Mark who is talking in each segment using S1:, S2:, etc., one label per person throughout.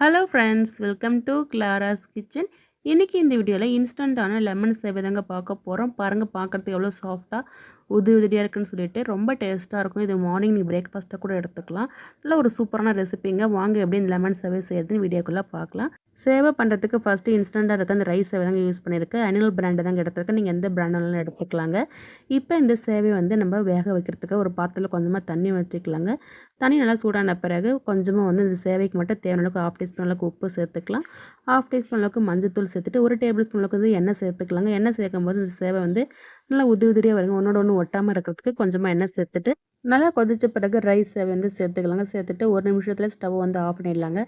S1: Hello friends welcome to Clara's kitchen இன்றைக்கி இந்த வீடியோவில் இன்ஸ்டண்ட்டான லெமன் சேவை தாங்க பார்க்க போகிறோம் பாருங்கள் பார்க்குறதுக்கு எவ்வளோ சாஃப்டாக உதிரி உதிரியாக இருக்குன்னு சொல்லிட்டு ரொம்ப டேஸ்ட்டாக இருக்கும். இது மார்னிங் நீ பிரேக்ஃபாஸ்ட்டாக கூட எடுத்துக்கலாம். நல்ல ஒரு சூப்பரான ரெசிபிங்க வாங்க எப்படி இந்த லெமன் சேவை செய்யறதுன்னு வீடியோக்குள்ளே பார்க்கலாம். சேவை பண்ணுறதுக்கு ஃபஸ்ட்டு இன்ஸ்டண்ட்டாக இருக்க. அந்த ரைஸ் சேவை தாங்க யூஸ் பண்ணியிருக்கேன் அனிமல் பிராண்டை தாங்க எடுத்திருக்கேன் நீங்கள் எந்த பிராண்டாலும் எடுத்துக்கலாங்க. இப்போ இந்த சேவை வந்து நம்ம வேக வைக்கிறதுக்கு ஒரு பாத்திரத்தில் கொஞ்சமாக தண்ணி வச்சுக்கலாங்க. தண்ணி நல்லா சூடான பிறகு கொஞ்சமாக வந்து இந்த சேவைக்கு மட்டும் தேவையான அளவுக்கு ஹாஃப் டீஸ்பூன் அளவுக்கு உப்பு சேர்த்துக்கலாம். ஹாஃப் டீஸ்பூன் அளவுக்கு மஞ்சத்தூள் சேர்த்துட்டு ஒரு டேபிள் ஸ்பூன் அளவுக்கு வந்து எண்ணெய் சேர்த்துக்கலாங்க. எண்ணெய் சேர்க்கும்போது இந்த சேவை வந்து நல்லா உதிரி உதிரியாக வருங்க. ஒன்றோட ஒன்று ஒட்டாமல் இருக்கிறதுக்கு கொஞ்சமாக எண்ணெய் சேர்த்துட்டு நல்லா கொதிச்ச பிறகு ரைஸ் வந்து சேர்த்துக்கலாங்க. சேர்த்துட்டு ஒரு நிமிஷத்தில் ஸ்டவ் வந்து ஆஃப் பண்ணிடலாங்க.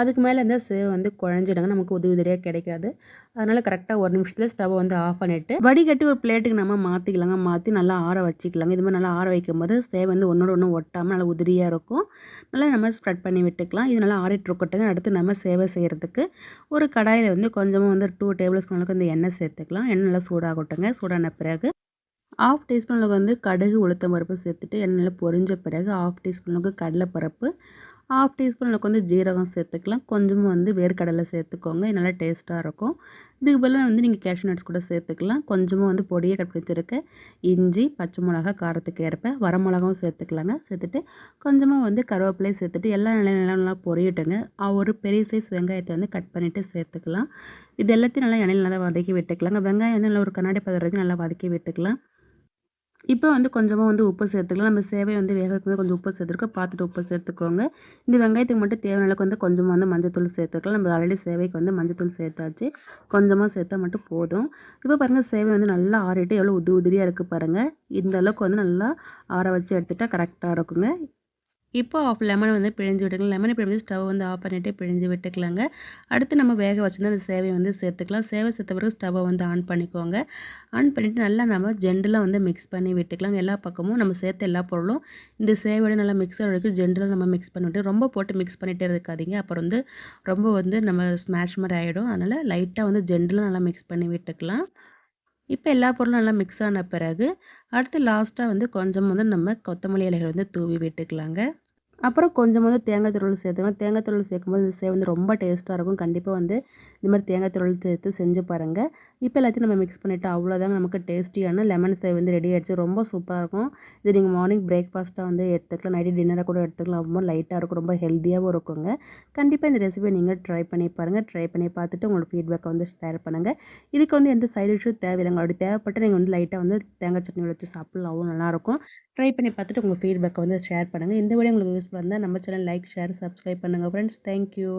S1: அதுக்கு மேலே இந்த சேவை வந்து குழஞ்சிடுங்க. நமக்கு உதவி உதவியாக கிடைக்காது. அதனால் கரெக்டாக ஒரு நிமிஷத்தில் ஸ்டவ் வந்து ஆஃப் பண்ணிவிட்டு வடிகட்டி ஒரு பிளேட்டுக்கு நம்ம மாற்றிக்கலாங்க மாற்றி நல்லா ஆற வச்சுக்கலாங்க. இது மாதிரி நல்லா ஆற வைக்கும் போது சேவை வந்து ஒன்றோட ஒன்று ஒட்டாமல் நல்லா உதிரியாக இருக்கும். நல்லா நம்ம ஸ்ப்ரெட் பண்ணி விட்டுக்கலாம். இது நல்லா ஆறிட்டு இருக்கட்டுங்க அடுத்து நம்ம சேவை செய்கிறதுக்கு ஒரு கடாயில் வந்து கொஞ்சமாக வந்து டூ டேபிள் ஸ்பூன் அளவுக்கு இந்த எண்ணெய் சேர்த்துக்கலாம். எண்ணெய் நல்லா சூடாகட்டுங்க. சூடான பிறகு ஆஃப் டீஸ்பூன் அளவுக்கு வந்து கடுகு உளுத்தம் பருப்பு சேர்த்துட்டு எண்ணெயில் பொரிஞ்ச பிறகு ஆஃப் டீஸ்பூன் அளவுக்கு கடலைப்பருப்பு. ஆஃப் டீஸ்பூன் அளவுக்கு வந்து ஜீரகம் சேர்த்துக்கலாம். கொஞ்சமாக வந்து வேர்க்கடலை சேர்த்துக்கோங்க. நல்லா டேஸ்ட்டாக இருக்கும். இதுக்கு பதிலாக வந்து நீங்கள் கேஷ்யூ நட்ஸ் கூட சேர்த்துக்கலாம். கொஞ்சமாக வந்து பொடியை கட் பிடிச்சிருக்க இஞ்சி பச்சை மிளகா காரத்துக்கு ஏற்ப வரமிளகாவும் சேர்த்துக்கலாங்க. சேர்த்துட்டு கொஞ்சமாக வந்து கருவேப்பிலையும் சேர்த்துட்டு எல்லா நிலையும் நல்லா நல்லா பொரியட்டுங்க. ஒரு பெரிய சைஸ் வெங்காயத்தை வந்து கட் பண்ணிவிட்டு சேர்த்துக்கலாம். இது எல்லாத்தையும் நல்லா எண்ணெயில் நல்லா வதக்கி விட்டுக்கலாங்க. வெங்காயம் வந்து நல்லா ஒரு கண்ணாடி பதம் நல்லா வதக்கி விட்டுக்கலாம். இப்போ வந்து கொஞ்சமாக வந்து உப்பு சேர்த்துக்கலாம். நம்ம சேவை வந்து வேக வைக்கும்போது கொஞ்சம் உப்பு சேர்த்துருக்கோம். பார்த்துட்டு உப்பு சேர்த்துக்கோங்க. இந்த வெங்காயத்துக்கு மட்டும் தேவையான அளவுக்கு வந்து கொஞ்சமாக வந்து மஞ்சத்தூள் சேர்த்துக்கலாம். நம்ம ஆல்ரெடி சேவைக்கு வந்து மஞ்சத்தூள் சேர்த்தாச்சு. கொஞ்சமாக சேர்த்தா மட்டும் போதும். இப்போ பாருங்கள் சேவை வந்து நல்லா ஆறிட்டு எவ்வளோ உது உதிரியாக இருக்குது பாருங்கள் இந்த அளவுக்கு வந்து நல்லா ஆற வச்சு எடுத்துகிட்டா கரெக்டாக இருக்குங்க. இப்போ ஆஃப் லெமன் வந்து பிழிஞ்சு விட்டுக்கலாம். லெமனை பிழிஞ்சு ஸ்டவ் வந்து ஆஃப் பண்ணிவிட்டு பிழிஞ்சு விட்டுக்கலாங்க. அடுத்து நம்ம வேக வச்சுருந்தா அந்த சேவையை வந்து சேர்த்துக்கலாம். சேவை சேர்த்த பிறகு ஸ்டவ்வை வந்து ஆன் பண்ணிக்கோங்க. ஆன் பண்ணிவிட்டு நல்லா நம்ம ஜெண்டலாக வந்து மிக்ஸ் பண்ணி விட்டுக்கலாம் எல்லா பக்கமும் நம்ம சேர்த்த எல்லா பொருளும் இந்த சேவையோட நல்லா மிக்ஸ் வரைக்கும் ஜென்டலாக நம்ம மிக்ஸ் பண்ணிவிட்டு ரொம்ப போட்டு மிக்ஸ் பண்ணிகிட்டே இருக்காதிங்க. அப்புறம் வந்து ரொம்ப வந்து நம்ம ஸ்மாஷ் மாதிரி ஆகிடும் அதனால் லைட்டாக வந்து ஜென்டலாக நல்லா மிக்ஸ் பண்ணி விட்டுக்கலாம். இப்போ எல்லா பொருளும் நல்லா மிக்ஸ் ஆன பிறகு அடுத்து லாஸ்ட்டாக வந்து கொஞ்சம் வந்து நம்ம கொத்தமல்லி இலைகள் வந்து தூவி விட்டுக்கலாங்க. அப்புறம் கொஞ்சம் வந்து தேங்காய் துருவல் சேர்த்துக்கலாம் தேங்காய் துருவல் சேர்க்கும்போது இந்த சேவை வந்து ரொம்ப டேஸ்ட்டாக இருக்கும். கண்டிப்பாக வந்து இந்த மாதிரி தேங்காய் துருவல் சேர்த்து செஞ்சு பாருங்கள் இப்போ எல்லாத்தையும் நம்ம மிக்ஸ் பண்ணிவிட்டு அவ்வளோதாங்க நமக்கு டேஸ்டியான லெமன் சேவை வந்து ரெடி ஆகிடுச்சு ரொம்ப சூப்பராக இருக்கும். இது நீங்கள் மார்னிங் பிரேக்ஃபாஸ்ட்டாக வந்து எடுத்துக்கலாம். நைட்டு டின்னராக கூட எடுத்துக்கலாம். ரொம்ப லைட்டாக இருக்கும். ரொம்ப ஹெல்த்தியாகவும் இருக்குங்க. கண்டிப்பாக இந்த ரெசிபியை நீங்கள் ட்ரை பண்ணி பாருங்கள் ட்ரை பண்ணி பார்த்துட்டு உங்களோட ஃபீட்பேக்கை வந்து ஷேர் பண்ணுங்கள் இதுக்கு வந்து எந்த சைடு டிஷ்ஷும் தேவையில்லைங்க. அப்படி தேவைப்பட்டு நீங்கள் வந்து லைட்டாக வந்து தேங்காய் சட்னி வச்சு சாப்பிட்லாம். அவ்வளோ நல்லாயிருக்கும் ட்ரை பண்ணி பார்த்துட்டு உங்கள் ஃபீட்பேக்கை வந்து ஷேர் பண்ணுங்கள் இந்த வீடியோ உங்களுக்கு யூஸ்ஃபுல்லாக இருந்தால் நம்ம சேனல் லைக் ஷேர் சப்ஸ்கிரைப் பண்ணுங்கள் ஃப்ரெண்ட்ஸ் தேங்க்யூ